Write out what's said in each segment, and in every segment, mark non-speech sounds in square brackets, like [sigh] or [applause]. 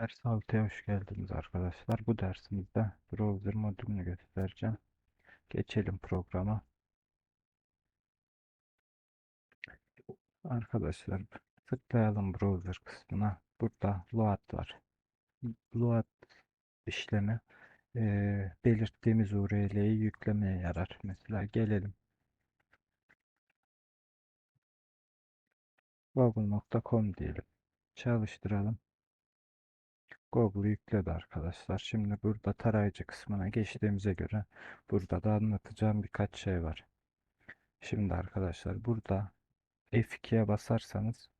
Ders 6'ya hoş geldiniz arkadaşlar. Bu dersimizde browser modülünü göstereceğim. Geçelim programa. Arkadaşlar tıklayalım browser kısmına. Burada load var. Load işlemi eee, belirttiğimiz URL'yi yüklemeye yarar. Mesela gelelim. google.com diyelim. Çalıştıralım. Google yükledi arkadaşlar. Şimdi burada tarayıcı kısmına geçtiğimize göre burada da anlatacağım birkaç şey var. Şimdi arkadaşlar burada F2'ye basarsanız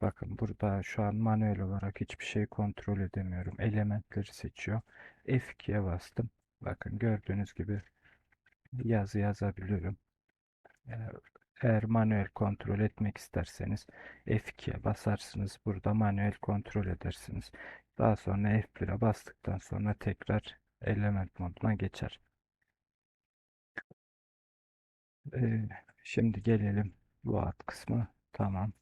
bakın burada şu an manuel olarak hiçbir şey kontrol edemiyorum. Elementleri seçiyor. F2'ye bastım. Bakın gördüğünüz gibi yazı yazabiliyorum. Eğer, manuel kontrol etmek isterseniz F2'ye basarsınız. Burada manuel kontrol edersiniz. Daha sonra F1'e bastıktan sonra tekrar element moduna geçer. Ee, şimdi gelelim bu alt kısmı. Tamam.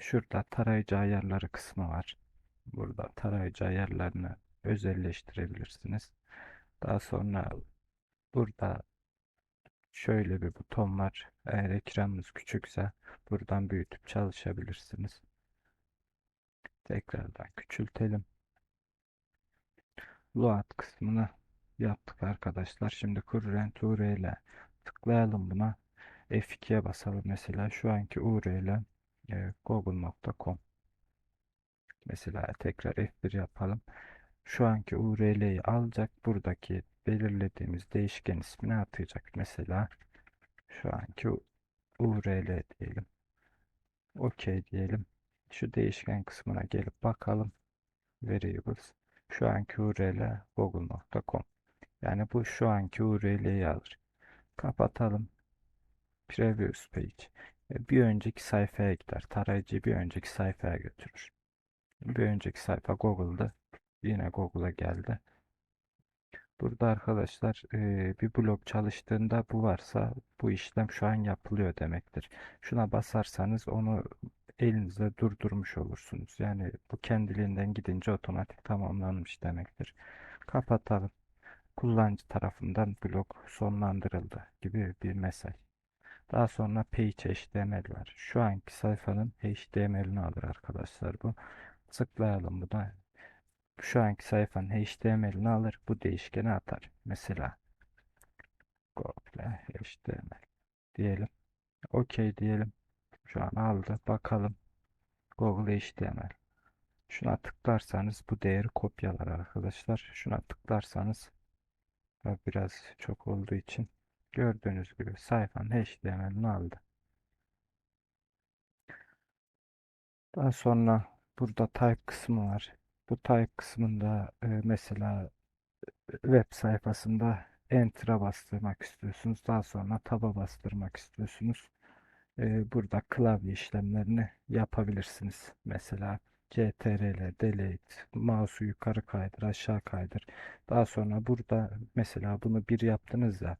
Şurada tarayıcı ayarları kısmı var. Burada tarayıcı ayarlarını özelleştirebilirsiniz. Daha sonra burada şöyle bir buton var. Eğer ekranınız küçükse buradan büyütüp çalışabilirsiniz. Tekrardan küçültelim. Load kısmını yaptık arkadaşlar. Şimdi current URL tıklayalım buna. F2'ye basalım mesela. Şu anki URL e, google.com Mesela tekrar F1 yapalım. Şu anki URL'yi alacak. Buradaki belirlediğimiz değişken ismini atayacak. Mesela şu anki URL diyelim. OK diyelim. Şu değişken kısmına gelip bakalım. Variables. Şu anki URL google.com. Yani bu şu anki URL'yi alır. Kapatalım. Previous page. E, Bir önceki sayfaya gider. Tarayıcıyı bir önceki sayfaya götürür. Bir önceki sayfa Google'dı. Yine Google'a geldi. Burada arkadaşlar bir blok çalıştığında bu varsa bu işlem şu an yapılıyor demektir. Şuna basarsanız onu elinizde durdurmuş olursunuz. Yani bu kendiliğinden gidince otomatik tamamlanmış demektir. Kapatalım. Kullanıcı tarafından blok sonlandırıldı gibi bir mesaj. Daha sonra page HTML var. Şu anki sayfanın HTML'ini alır arkadaşlar bu. Tıklayalım buna. Şu anki sayfanın HTML'ini alır. Bu değişkeni atar. Mesela Google HTML diyelim. OK diyelim. Şu an aldı. Bakalım. Google HTML. Şuna tıklarsanız bu değeri kopyalar arkadaşlar. Şuna tıklarsanız biraz çok olduğu için gördüğünüz gibi sayfanın HTML'ini aldı. Daha sonra burada type kısmı var. Bu type kısmında e, mesela web sayfasında Enter'a bastırmak istiyorsunuz. Daha sonra Tab'a bastırmak istiyorsunuz. E, burada klavye işlemlerini yapabilirsiniz. Mesela CTRL, delete, mouse'u yukarı kaydır, aşağı kaydır. Daha sonra burada mesela bunu bir yaptınız ya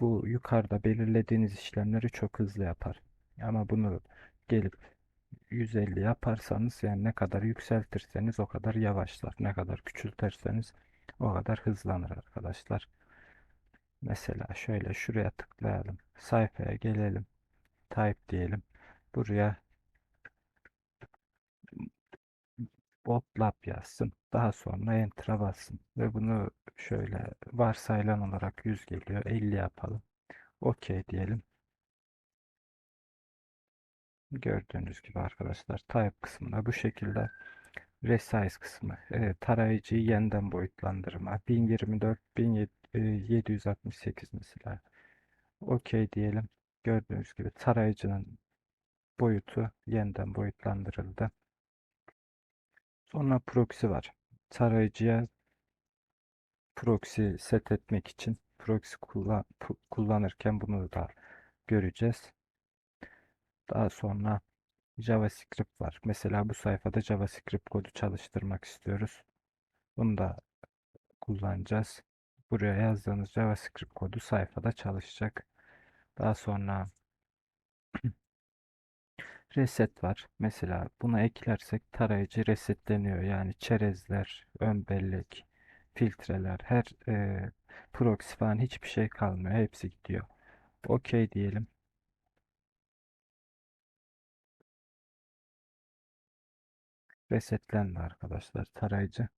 bu yukarıda belirlediğiniz işlemleri çok hızlı yapar. Ama bunu gelip 150 yaparsanız yani ne kadar yükseltirseniz o kadar yavaşlar. Ne kadar küçültürseniz o kadar hızlanır arkadaşlar. Mesela şöyle şuraya tıklayalım. Sayfaya gelelim. Type diyelim. Buraya Botlab yazsın. Daha sonra Enter'a bassın. Ve bunu şöyle varsayılan olarak 100 geliyor. 50 yapalım. OK diyelim. Gördüğünüz gibi arkadaşlar type kısmında bu şekilde resize kısmı e, tarayıcıyı yeniden boyutlandırma 1024 1768 mesela OK diyelim. Gördüğünüz gibi tarayıcının boyutu yeniden boyutlandırıldı. Sonra proxy var. Tarayıcıya proxy set etmek için proxy kullan kullanırken bunu da göreceğiz. Daha sonra JavaScript var. Mesela bu sayfada JavaScript kodu çalıştırmak istiyoruz. Bunu da kullanacağız. Buraya yazdığınız JavaScript kodu sayfada çalışacak. Daha sonra [clears throat] Reset var. Mesela buna eklersek tarayıcı resetleniyor. Yani çerezler, ön bellek, filtreler, her e, proxy falan hiçbir şey kalmıyor. Hepsi gidiyor. OK diyelim. Resetlendi arkadaşlar tarayıcı.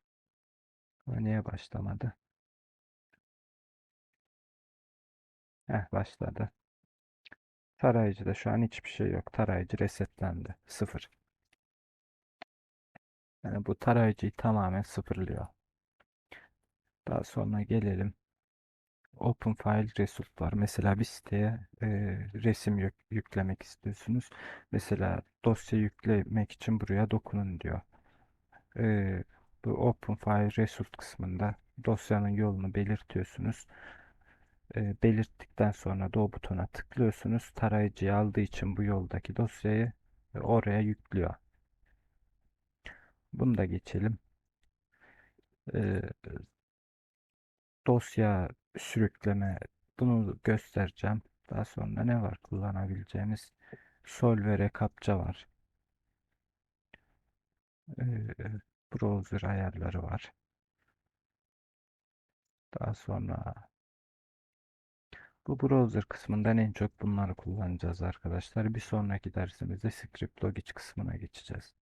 Niye başlamadı? Heh başladı. Tarayıcıda şu an hiçbir şey yok. Tarayıcı resetlendi. Sıfır. Yani bu tarayıcıyı tamamen sıfırlıyor. Daha sonra gelelim. Open File Result var. Mesela bir siteye e, resim yük- yüklemek istiyorsunuz. Mesela dosya yüklemek için buraya dokunun diyor. E, bu Open File Result kısmında dosyanın yolunu belirtiyorsunuz. E, belirttikten sonra da o butona tıklıyorsunuz. Tarayıcıyı aldığı için bu yoldaki dosyayı e, oraya yüklüyor. Bunu da geçelim. E, dosya sürükleme bunu göstereceğim. Daha sonra ne var kullanabileceğimiz? Solver kapça var. Ee, browser ayarları var. Daha sonra bu browser kısmından en çok bunları kullanacağız arkadaşlar. Bir sonraki dersimizde script logic kısmına geçeceğiz.